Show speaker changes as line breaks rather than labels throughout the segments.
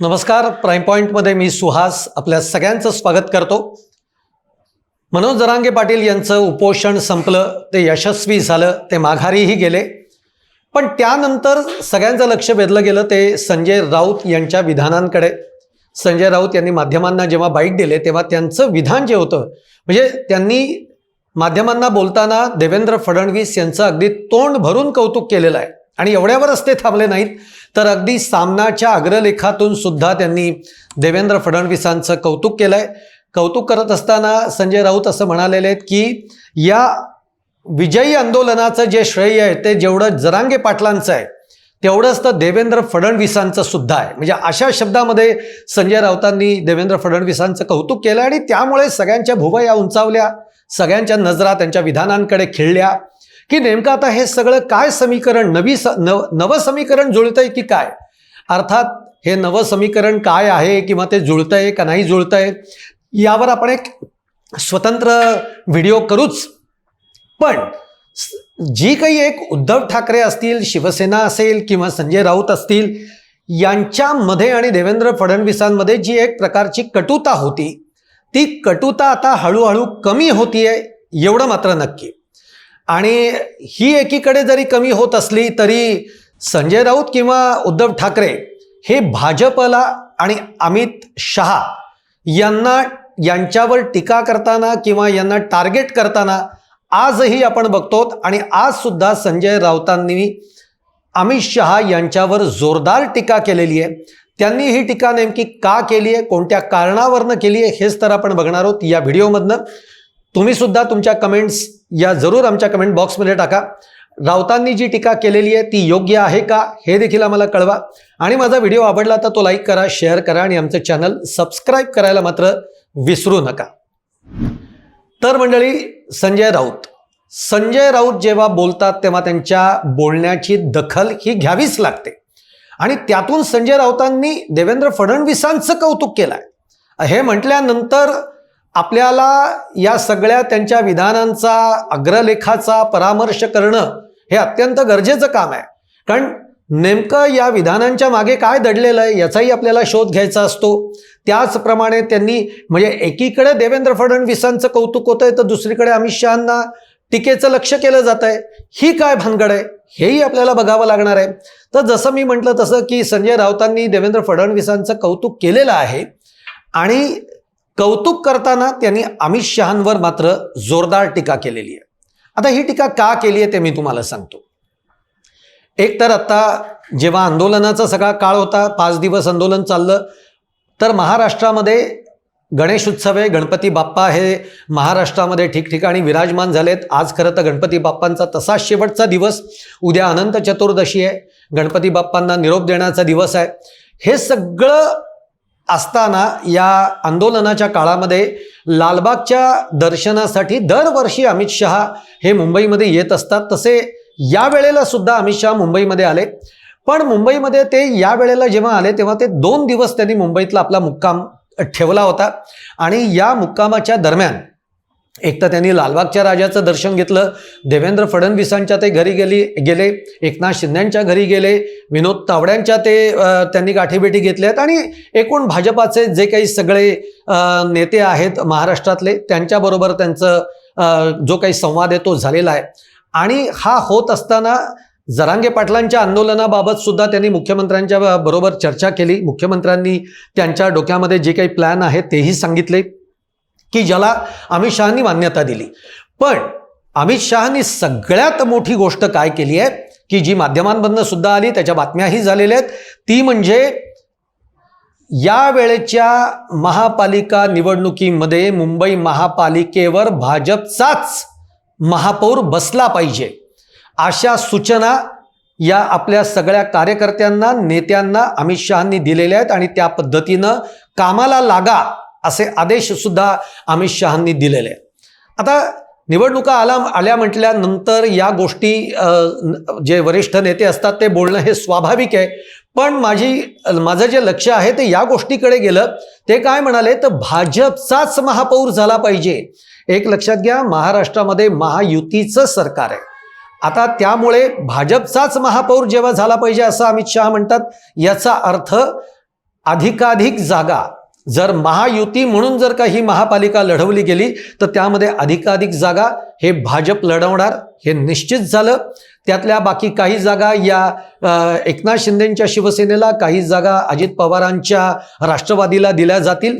नमस्कार. प्राईम पॉईंटमध्ये मी सुहास आपल्या सगळ्यांचं स्वागत करतो. मनोज जरांगे पाटील यांचं उपोषण संपलं ते यशस्वी झालं ते माघारीही गेले. पण त्यानंतर सगळ्यांचं लक्ष वेधलं गेलं ते संजय राऊत यांच्या विधानांकडे. संजय राऊत यांनी माध्यमांना जेव्हा बाईट दिले तेव्हा त्यांचं विधान जे होतं म्हणजे त्यांनी माध्यमांना बोलताना देवेंद्र फडणवीस यांचं अगदी तोंड भरून कौतुक केलेलं आहे. आणि एवढ्यावरच ते थांबले नाहीत तर अगदी सामनाच्या अग्रलेखातून सुद्धा त्यांनी देवेंद्र फडणवीसांचं कौतुक केलं आहे कौतुक करत असताना संजय राऊत असं म्हणालेले आहेत की या विजयी आंदोलनाचं जे श्रेय आहे ते जेवढं जरांगे पाटलांचं आहे तेवढंच तर देवेंद्र फडणवीसांचं सुद्धा आहे. म्हणजे अशा शब्दामध्ये संजय राऊतांनी देवेंद्र फडणवीसांचं कौतुक केलं आणि त्यामुळे सगळ्यांच्या भुवया उंचावल्या सगळ्यांच्या नजरा त्यांच्या विधानांकडे खिळल्या. की नेमकं आता हे सगळं काय समीकरण नवी स नव नवं समीकरण जुळतंय की काय? अर्थात हे नवं समीकरण काय आहे किंवा ते जुळतंय का नाही जुळतंय यावर आपण एक स्वतंत्र व्हिडिओ करूच. पण जी काही एक उद्धव ठाकरे असतील शिवसेना असेल किंवा संजय राऊत असतील यांच्यामध्ये आणि देवेंद्र फडणवीसांमध्ये जी एक प्रकारची कटुता होती ती कटुता आता हळूहळू कमी होतीये एवढं मात्र नक्की. आणि ही एकीकडे जरी कमी होत असली तरी संजय राऊत किंवा उद्धव ठाकरे हे भाजपला आणि अमित शहा यांना यांच्यावर टीका करताना किंवा यांना टार्गेट करताना आजही आपण बघतो आणि आज सुद्धा संजय राऊतांनी अमित शहा यांच्यावर जोरदार टीका केलेली आहे. त्यांनी ही टीका नेमकी का केली आहे? कोणत्या कारणावरनं केली आहे? हेच तर आपण बघणार आहोत या व्हिडिओमधनं. तुम्ही सुद्धा तुमच्या कमेंट्स या जरूर आमच्या कमेंट बॉक्समध्ये टाका. राऊतांनी जी टीका केलेली आहे ती योग्य आहे का? हे देखील आम्हाला कळवा. आणि माझा व्हिडिओ आवडला तर तो लाईक करा शेअर करा आणि आमचं चॅनल सबस्क्राईब करायला मात्र विसरू नका. तर मंडळी संजय राऊत. संजय राऊत जेव्हा बोलतात तेव्हा त्यांच्या बोलण्याची दखल ही घ्यावीच लागते. आणि त्यातून संजय राऊतांनी देवेंद्र फडणवीसांचं कौतुक केलं आहे हे म्हटल्यानंतर आपल्याला या सगळ्या त्यांच्या विधानांचा अग्रलेखाचा परामर्श करणं हे अत्यंत गरजेचं काम आहे. कारण नेमकं या विधानांच्या मागे काय दडलेलं आहे याचाही आपल्याला शोध घ्यायचा असतो. त्याचप्रमाणे त्यांनी म्हणजे एकीकडे देवेंद्र फडणवीसांचं कौतुक होतंय तर दुसरीकडे अमित शहांना टीकेचं लक्ष केलं जात आहे ही काय भानगड आहे? हेही आपल्याला बघावं लागणार आहे. तर जसं मी म्हटलं तसं की संजय राऊतांनी देवेंद्र फडणवीसांचं कौतुक केलेलं आहे. आणि कौतुक करताना त्यांनी अमित शहांवर मात्र जोरदार टीका केलेली आहे. आता ही टीका का केली आहे ते मी तुम्हाला सांगतो. एक तर आत्ता जेव्हा आंदोलनाचा सगळा काळ होता पाच दिवस आंदोलन चाललं तर महाराष्ट्रामध्ये गणेश उत्सव आहे गणपती बाप्पा हे महाराष्ट्रामध्ये ठिकठिकाणी विराजमान झालेत. आज खरं तर गणपती बाप्पांचा तसा शेवटचा दिवस उद्या अनंत चतुर्दशी आहे. गणपती बाप्पांना निरोप देण्याचा दिवस आहे. हे सगळं असताना या आंदोलनाच्या काळामध्ये लालबागच्या दर्शनासाठी दरवर्षी अमित शहा हे मुंबईमध्ये येत असतात. तसे या वेळेला सुद्धा अमित शहा मुंबईमध्ये आले. पण मुंबईमध्ये ते या वेळेला जेव्हा आले तेव्हा ते दोन दिवस त्यांनी मुंबईतला आपला मुक्काम ठेवला होता. आणि या मुक्कामाच्या दरम्यान एक तर त्यांनी लालबागच्या राजाचं दर्शन घेतलं. देवेंद्र फडणवीसांच्या ते घरी गेली गेले. एकनाथ शिंद्यांच्या घरी गेले. विनोद तावड्यांच्या ते त्यांनी गाठीभेटी घेतल्यात. आणि एकूण भाजपाचे जे काही सगळे नेते आहेत महाराष्ट्रातले त्यांच्याबरोबर त्यांचं जो काही संवाद आहे तो झालेला आहे. आणि हा होत असताना जरांगे पाटलांच्या आंदोलनाबाबत सुद्धा त्यांनी मुख्यमंत्र्यांच्या बरोबर चर्चा केली. मुख्यमंत्र्यांनी त्यांच्या डोक्यामध्ये जे काही प्लॅन आहे तेही सांगितले. की ज्याला अमित शहानी मान्यता दिली. पण अमित शहानी सगळ्यात मोठी गोष्ट काय केली आहे? की जी माध्यमांमधनं सुद्धा आली त्याच्या बातम्याही झालेल्या आहेत. ती म्हणजे या वेळेच्या महापालिका निवडणुकीमध्ये मुंबई महापालिकेवर भाजपचाच महापौर बसला पाहिजे. अशा सूचना या आपल्या सगळ्या कार्यकर्त्यांना नेत्यांना अमित शहांनी दिलेल्या आहेत आणि त्या पद्धतीनं कामाला लागा असे आदेश सुद्धा अमित शहांनी दिलेले. आता निवडणुका आला आल्या म्हटल्यानंतर या गोष्टी जे वरिष्ठ नेते असतात ते बोलणं हे स्वाभाविक आहे. पण माझी माझं जे लक्ष आहे ते या गोष्टीकडे गेलं. ते काय म्हणाले तर भाजपचाच महापौर झाला पाहिजे. एक लक्षात घ्या महाराष्ट्रामध्ये महायुतीचं सरकार आहे. आता त्यामुळे भाजपचाच महापौर जेव्हा झाला पाहिजे असं अमित शहा म्हणतात याचा अर्थ अधिकाधिक जागा. जर महायुती म्हणून जर का ही महापालिका लढवली गेली तर त्यामध्ये अधिकाधिक जागा हे भाजप लढवणार हे निश्चित झालं. त्यातल्या बाकी काही जागा या एकनाथ शिंदेंच्या शिवसेनेला काही जागा अजित पवारांच्या राष्ट्रवादीला दिल्या जातील.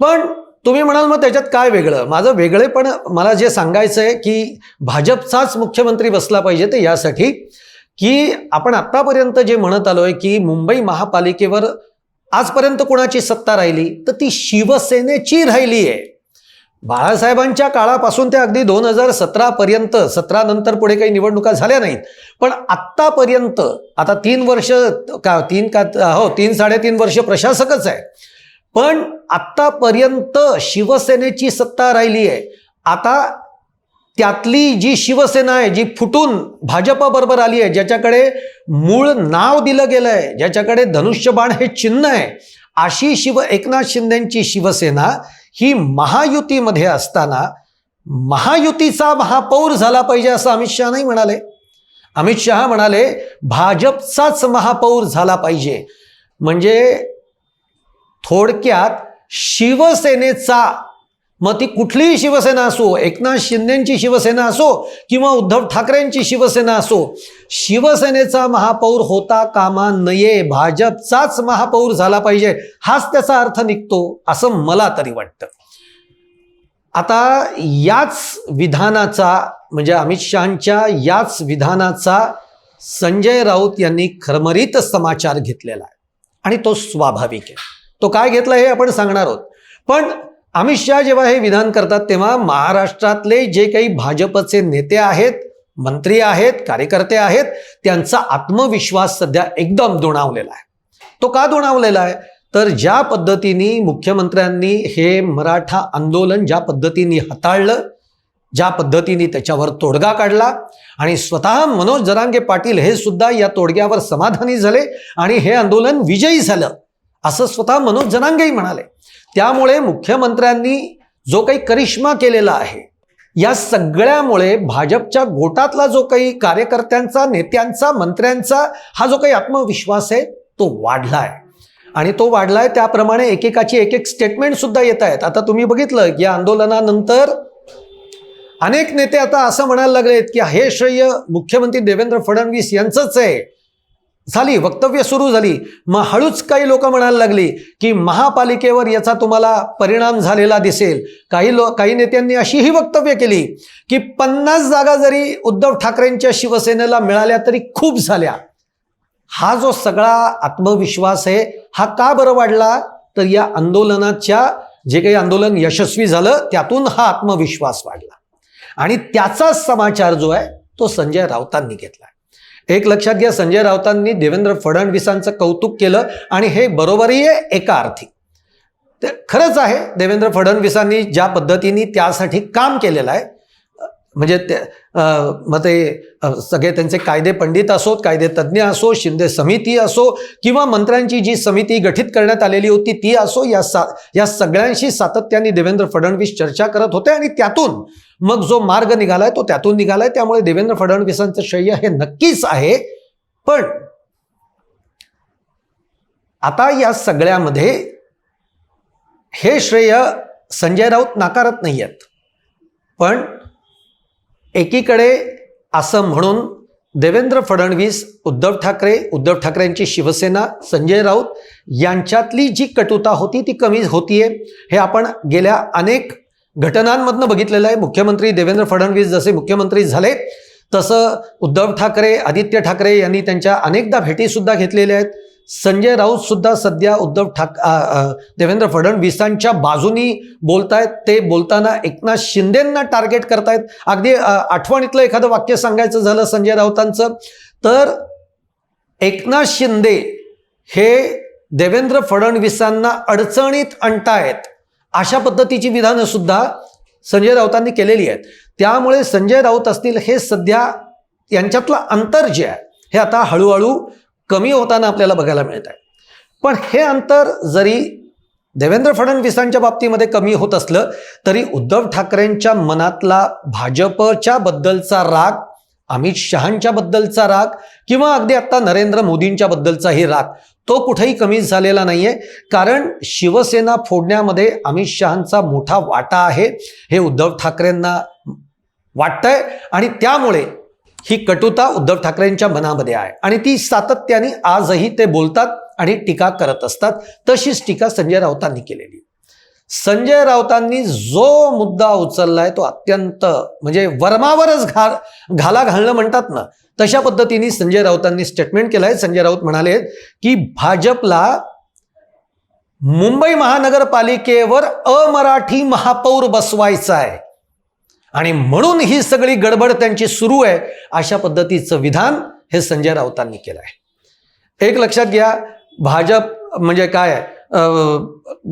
पण तुम्ही म्हणाल मग त्याच्यात काय वेगळं? माझं वेगळेपण मला जे सांगायचं आहे की भाजपचाच मुख्यमंत्री बसला पाहिजे ते यासाठी की आपण आत्तापर्यंत जे म्हणत आलो आहे की मुंबई महापालिकेवर आजपर्यंत कोणाची सत्ता राहिली? तर ती शिवसेनेची राहिली आहे. बाळासाहेबांच्या काळापासून ते अगदी दोन हजार सतरा पर्यंत सतरा नंतर पुढे काही निवडणुका झाल्या नाहीत. पण आत्तापर्यंत आता तीन वर्ष का तीन का हो तीन साडेतीन वर्ष प्रशासकच आहे. पण आत्तापर्यंत शिवसेनेची सत्ता राहिली आहे. आता त्यातली जी शिवसेना आहे जी फुटून भाजपाबरोबर आली आहे ज्याच्याकडे मूळ नाव दिलं गेलं आहे ज्याच्याकडे धनुष्यबाण हे चिन्ह आहे अशी शिव एकनाथ शिंदेंची शिवसेना ही महायुतीमध्ये असताना महायुतीचा महापौर झाला पाहिजे असं अमित शहा नाही म्हणाले. अमित शहा म्हणाले भाजपचाच महापौर झाला पाहिजे. म्हणजे थोडक्यात शिवसेनेचा मग ती कुठलीही शिवसेना असो एकनाथ शिंदेची शिवसेना असो किंवा उद्धव ठाकरेंची शिवसेना असो शिवसेनेचा महापौर होता कामा नये भाजपचाच महापौर झाला पाहिजे हाच त्याचा अर्थ निघतो असं मला तरी वाटतं. आता याच विधानाचा म्हणजे अमित शहाच्या याच विधानाचा संजय राऊत यांनी खरमरीत समाचार घेतलेला आहे. आणि तो स्वाभाविक आहे. तो काय घेतला हे आपण सांगणार आहोत. पण अमित शहा जेव्हा हे विधान करतात तेव्हा महाराष्ट्रातले जे काही भाजपचे नेते आहेत मंत्री आहेत कार्यकर्ते आहेत त्यांचा आत्मविश्वास सध्या एकदम दुणावलेला आहे. तो का दुणावलेला आहे? तर ज्या पद्धतीने मुख्यमंत्र्यांनी हे मराठा आंदोलन ज्या पद्धतीने हाताळलं ज्या पद्धतीने त्याच्यावर तोडगा काढला आणि स्वतः मनोज जरांगे पाटील हे सुद्धा या तोडग्यावर समाधानी झाले आणि हे आंदोलन विजयी झालं. असं स्वतः मनोज जरांगेही म्हणाले. त्यामुळे मुख्यमंत्र्यांनी जो काही करिश्मा केलेला आहे या सगळ्यामुळे भाजपच्या गोटातला जो काही कार्यकर्त्यांचा नेत्यांचा मंत्र्यांचा हा जो काही आत्मविश्वास आहे तो वाढला आहे आणि तो वाढलाय त्याप्रमाणे एकेकाची एक एक स्टेटमेंट सुद्धा येत आहेत. आता तुम्ही बघितलं या आंदोलनानंतर अनेक नेते आता असं म्हणायला लागलेत की हे श्रेय मुख्यमंत्री देवेंद्र फडणवीस यांचंच आहे. झाली वक्तव्य सुरू झाली. मग हळूच काही लोक म्हणायला लागली की महापालिकेवर याचा तुम्हाला परिणाम झालेला दिसेल. काही लो काही नेत्यांनी अशीही वक्तव्य केली की पन्नास जागा जरी उद्धव ठाकरेंच्या शिवसेनेला मिळाल्या तरी खूप झाल्या. हा जो सगळा आत्मविश्वास आहे हा का बरं वाढला? तर या आंदोलनाच्या जे काही आंदोलन यशस्वी झालं त्यातून हा आत्मविश्वास वाढला. आणि त्याचाच समाचार जो आहे तो संजय राऊतांनी घेतला. एक लक्षात घ्या संजय राऊतांनी देवेंद्र फडणवीसांचं कौतुक केलं आणि हे बरोबरही आहे एका अर्थी. तर खरंच आहे देवेंद्र फडणवीसांनी ज्या पद्धतीने त्यासाठी काम केलेलं आहे म्हणजे ते मग ते सगळे त्यांचे कायदे पंडित असोत कायदे तज्ज्ञ असो शिंदे समिती असो किंवा मंत्र्यांची जी समिती गठीत करण्यात आलेली होती ती असो या सा या सगळ्यांशी सातत्याने देवेंद्र फडणवीस चर्चा करत होते आणि त्यातून मग जो मार्ग निघालाय तो त्यातून निघालाय. त्यामुळे देवेंद्र फडणवीसांचं श्रेय हे नक्कीच आहे. पण आता या सगळ्यामध्ये हे श्रेय संजय राऊत नाकारत नाही आहेत पण एकीकडे असं म्हणून देवेंद्र फडणवीस उद्धव ठाकरे उद्धव ठाकरेंची शिवसेना संजय राऊत यांच्यातली जी कटुता होती ती कमी होतीये. हे आपण गेल्या अनेक घटनांमधनं बघितलेलं आहे. मुख्यमंत्री देवेंद्र फडणवीस जसे मुख्यमंत्री झाले तसं उद्धव ठाकरे आदित्य ठाकरे यांनी त्यांच्या अनेकदा भेटीसुद्धा घेतलेल्या आहेत. संजय राऊत सुद्धा सध्या उद्धव ठाक देवेंद्र फडणवीसांच्या बाजूनी बोलतायत. ते बोलताना एकनाथ शिंदेंना टार्गेट करतायत. अगदी आठवणीतलं एखादं वाक्य सांगायचं झालं संजय राऊतांचं तर एकनाथ शिंदे हे देवेंद्र फडणवीसांना अडचणीत आणतायत. अशा पद्धतीची विधानं सुद्धा संजय राऊतांनी केलेली आहेत. त्यामुळे संजय राऊत असतील हे सध्या यांच्यातलं अंतर जे आहे हे आता हळूहळू कमी होताना आपल्याला बघायला मिळत आहे. पण हे अंतर जरी देवेंद्र फडणवीसांच्या बाबतीमध्ये कमी होत असलं तरी उद्धव ठाकरेंच्या मनातला भाजपच्या बद्दलचा राग अमित शहांच्या बद्दलचा राग किंवा अगदी आत्ता नरेंद्र मोदींच्या बद्दलचाही राग तो कुठेही कमी झालेला नाहीये. कारण शिवसेना फोडण्यामध्ये अमित शहांचा मोठा वाटा आहे हे उद्धव ठाकरेंना वाटतंय. आणि त्यामुळे ही कटुता उद्धव ठाकरेंच्या मनामध्ये आहे. आणि ती सातत्याने आजही ते बोलतात आणि टीका करत असतात. तशीच टीका संजय राऊतांनी केलेली. संजय राऊतांनी जो मुद्दा उचललाय तो अत्यंत म्हणजे वर्मावरच घा घाला घालणं म्हणतात ना तशा पद्धतीने संजय राऊतांनी स्टेटमेंट केलंय. संजय राऊत म्हणाले की भाजपला मुंबई महानगरपालिकेवर अमराठी महापौर बसवायचा आहे. आणि म्हणून ही सगळी गडबड त्यांची सुरू आहे अशा पद्धतीचं विधान हे संजय राऊतांनी केलं आहे. एक लक्षात घ्या भाजप म्हणजे काय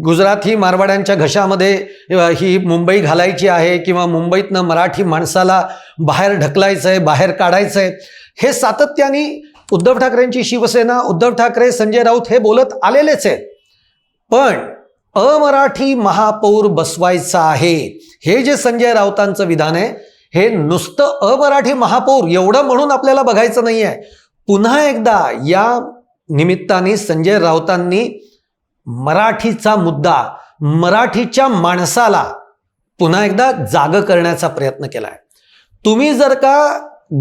गुजरात ही मारवाड्यांच्या घशामध्ये ही मुंबई घालायची आहे किंवा मुंबईतनं मराठी माणसाला बाहेर ढकलायचं आहे बाहेर काढायचं आहे हे सातत्याने उद्धव ठाकरेंची शिवसेना उद्धव ठाकरे संजय राऊत हे बोलत आलेलेच आहेत. पण अमराठी महापौर बसवायचा आहे. हे जे संजय राऊतांचं विधान आहे हे नुसतं अमराठी महापौर एवढं म्हणून आपल्याला बघायचं नाही आहे पुन्हा एकदा या निमित्ताने संजय राऊतांनी मराठीचा मुद्दा मराठीच्या माणसाला पुन्हा एकदा जाग करण्याचा प्रयत्न केलाय. तुम्ही जर का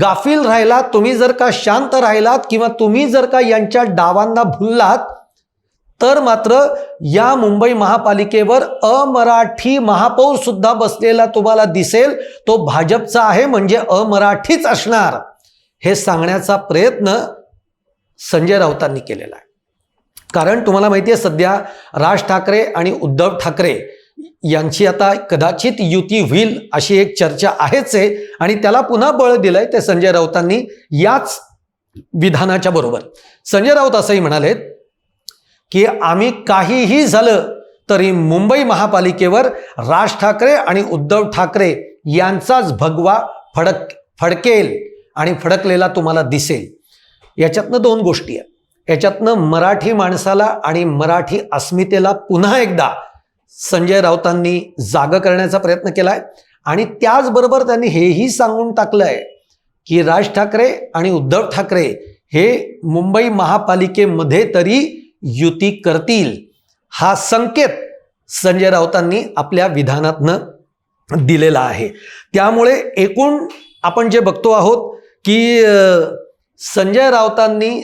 गाफील राहिलात तुम्ही जर का शांत राहिलात किंवा तुम्ही जर का यांच्या डावांना भुललात तर मात्र या मुंबई महापालिकेवर अमराठी महापौर सुद्धा बसलेला तुम्हाला दिसेल. तो भाजपचा आहे म्हणजे अमराठीच असणार. हे सांगण्याचा प्रयत्न संजय राऊतांनी केलेला आहे. कारण तुम्हाला माहिती आहे सध्या राज ठाकरे आणि उद्धव ठाकरे यांची आता कदाचित युती होईल अशी एक चर्चा आहेच आहे. आणि त्याला पुन्हा बळ दिलंय ते संजय राऊतांनी याच विधानाच्या बरोबर. संजय राऊत असंही म्हणाले की आम्ही काहीही झालं तरी मुंबई महापालिकेवर राज ठाकरे आणि उद्धव ठाकरे यांचाच भगवा फडक फडकेल आणि फडकलेला तुम्हाला दिसेल. याच्यातनं दोन गोष्टी आहेत. याच्यातनं मराठी माणसाला आणि मराठी अस्मितेला पुन्हा एकदा संजय राऊतांनी जाग करण्याचा प्रयत्न केला आहे आणि त्याचबरोबर त्यांनी हेही सांगून टाकलं आहे की राज ठाकरे आणि उद्धव ठाकरे हे मुंबई महापालिकेमध्ये तरी युती करतील हा संकेत संजय राऊतांनी आपल्या विधानातनं दिलेला आहे. त्यामुळे एकूण आपण जे बघतो आहोत की संजय राऊतांनी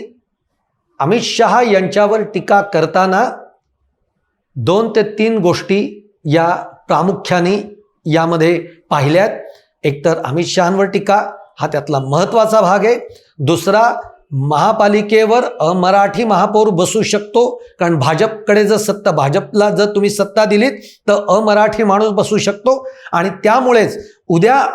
अमित शहा यांच्यावर टीका करताना दोन ते तीन गोष्टी या प्रामुख्याने यामध्ये पाहिल्यात. एकतर अमित शहांवर टीका हा त्यातला महत्त्वाचा भाग आहे. दुसरा महापालिकेवर अमराठी महापौर बसू शकतो. कारण भाजपकडे जर सत्ता भाजपला जर तुम्ही सत्ता दिलीत तर अमराठी माणूस बसू शकतो. आणि त्यामुळेच उद्या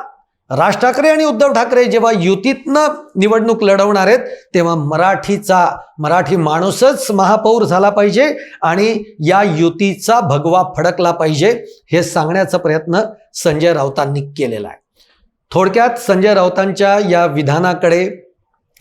राज ठाकरे आणि उद्धव ठाकरे जेव्हा युतीतनं निवडणूक लढवणार आहेत तेव्हा मराठीचा मराठी माणूसच महापौर झाला पाहिजे आणि या युतीचा भगवा फडकला पाहिजे हे सांगण्याचा प्रयत्न संजय राऊतांनी केलेला आहे. थोडक्यात संजय राऊतांच्या या विधानाकडे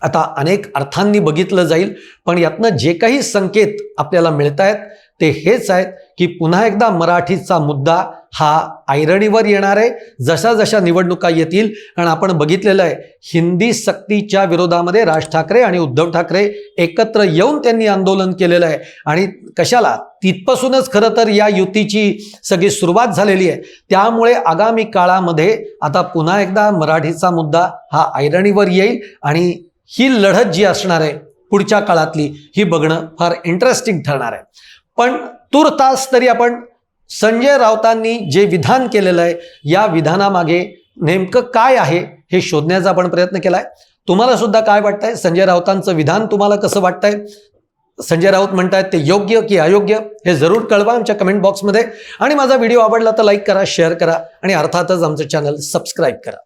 आता अनेक अर्थांनी बघितलं जाईल पण यातनं जे काही संकेत आपल्याला मिळत आहेत ते हेच आहेत की पुन्हा एकदा मराठीचा मुद्दा हा ऐरणीवर येणार आहे जशा जशा निवडणुका येतील. कारण आपण बघितलेलं आहे हिंदी सक्तीच्या विरोधामध्ये राज ठाकरे आणि उद्धव ठाकरे एकत्र येऊन त्यांनी आंदोलन केलेलं आहे. आणि कशाला? तिथपासूनच खरं तर या युतीची सगळी सुरुवात झालेली आहे. त्यामुळे आगामी काळामध्ये आता पुन्हा एकदा मराठीचा मुद्दा हा ऐरणीवर येईल आणि ही लढत जी असणार आहे पुढच्या काळातली ही बघणं फार इंटरेस्टिंग ठरणार आहे. पण तूर्तास तरी आपण संजय राऊतांनी जे विधान केलेलं आहे या विधानामागे नेमकं काय आहे हे शोधण्याचा आपण प्रयत्न केलाय. तुम्हाला सुद्धा काय वाटतंय? संजय राऊतांचं विधान तुम्हाला कसं वाटतंय? संजय राऊत म्हणतायत ते योग्य की अयोग्य हे जरूर कळवा आमच्या कमेंट बॉक्समध्ये आणि माझा व्हिडिओ आवडला तर लाईक करा शेअर करा आणि अर्थातच आमचं चॅनल सबस्क्राईब करा.